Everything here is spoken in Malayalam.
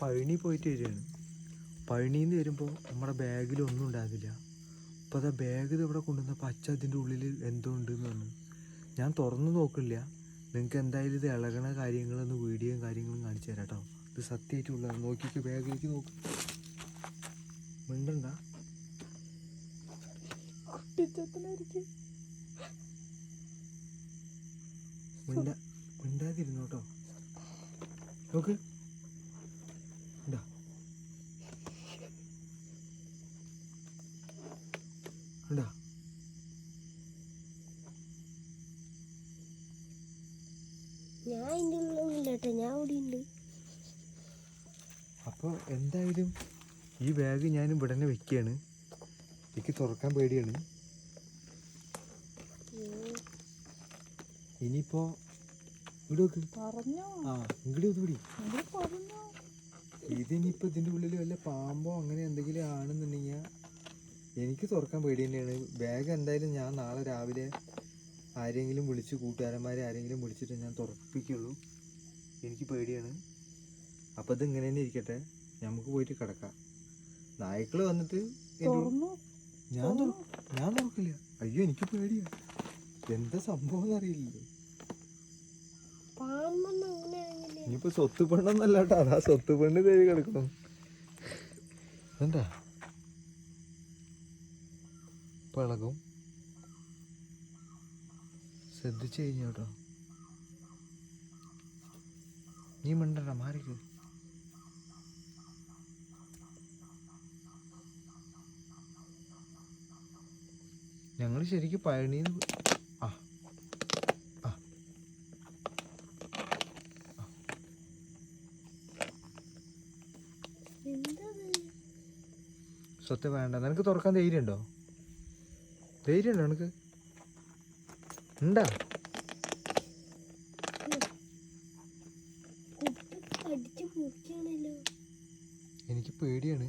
പഴനി പോയിട്ട് വരികയാണ്. പഴനിയിൽ നിന്ന് വരുമ്പോൾ നമ്മുടെ ബാഗിൽ ഒന്നും ഉണ്ടാകില്ല അപ്പോൾ അതാ ബാഗ് ഇവിടെ കൊണ്ടുവന്നപ്പോൾ അച്ഛ അതിന്റെ ഉള്ളിൽ എന്തോ ഉണ്ടെന്ന് പറഞ്ഞു. ഞാൻ തുറന്നു നോക്കില്ല. നിങ്ങൾക്ക് എന്തായാലും ഇത് ഇളകണ കാര്യങ്ങളൊന്ന് വീഡിയോയും കാര്യങ്ങളും കാണിച്ചു തരാം കേട്ടോ ഇത് സത്യമായിട്ടുള്ള നോക്കിക്ക് ബാഗിലേക്ക് നോക്ക്. മിണ്ടണ്ട. മിണ്ട മിണ്ടാതിരുന്നു കേട്ടോ നോക്ക്. ഇണ്ടാ ഞാൻ അതിന്റെ ഉള്ളിലൊന്നുമില്ല കേട്ടോ ഞാൻ അവിടെ ഉണ്ട് അപ്പോൾ എന്തായാലും ഈ ബാഗ് ഞാൻ ഇവിടെ തന്നെ വെക്കുകയാണ് എനിക്ക് തുറക്കാൻ പേടിയാണ്. ഇനിയിപ്പോ ഇതിനിപ്പോ ഇതിന്റെ ആ ഇങ്ങോട്ട് നിങ്ങൾ പറഞ്ഞോ. ഉള്ളിൽ വല്ല പാമ്പോ അങ്ങനെ എന്തെങ്കിലും ആണെന്നുണ്ടെങ്കിൽ എനിക്ക് തുറക്കാൻ പേടി തന്നെയാണ് ബാഗ് എന്തായാലും ഞാൻ നാളെ രാവിലെ ആരെങ്കിലും വിളിച്ച് കൂട്ടുകാരന്മാരെ ആരെങ്കിലും വിളിച്ചിട്ട് ഞാൻ തുറപ്പിക്കുള്ളൂ. എനിക്ക് പേടിയാണ്. അപ്പോൾ ഇത് ഇങ്ങനെ തന്നെ ഇരിക്കട്ടെ. നമുക്ക് പോയിട്ട് കിടക്കാം. നായ്ക്കൾ വന്നിട്ട് ഞാൻ ഞാൻ തുറക്കില്ല. അയ്യോ എനിക്ക് പേടിയാ. എന്താ സംഭവം എന്നറിയില്ലല്ലോ ഇനിയിപ്പോ സ്വത്ത് പെണ്ണൊന്നല്ല കേട്ടോ അതാ സ്വത്ത് പെണ്ണ് തേടി കിടക്കണം എന്താ? പിളകും ശ്രദ്ധിച്ചു കഴിഞ്ഞു കേട്ടോ. നീ മിണ്ടണ്ട മാറിക്ക്. ഞങ്ങൾ ശരിക്കും പഴനിയിൽ ആ ആ. സ്വത്ത് വേണ്ട. നിനക്ക് തുറക്കാൻ ധൈര്യമുണ്ടോ? ധൈര്യമുണ്ടോ എനിക്ക് ഉണ്ടാ? എനിക്ക് പേടിയാണ്.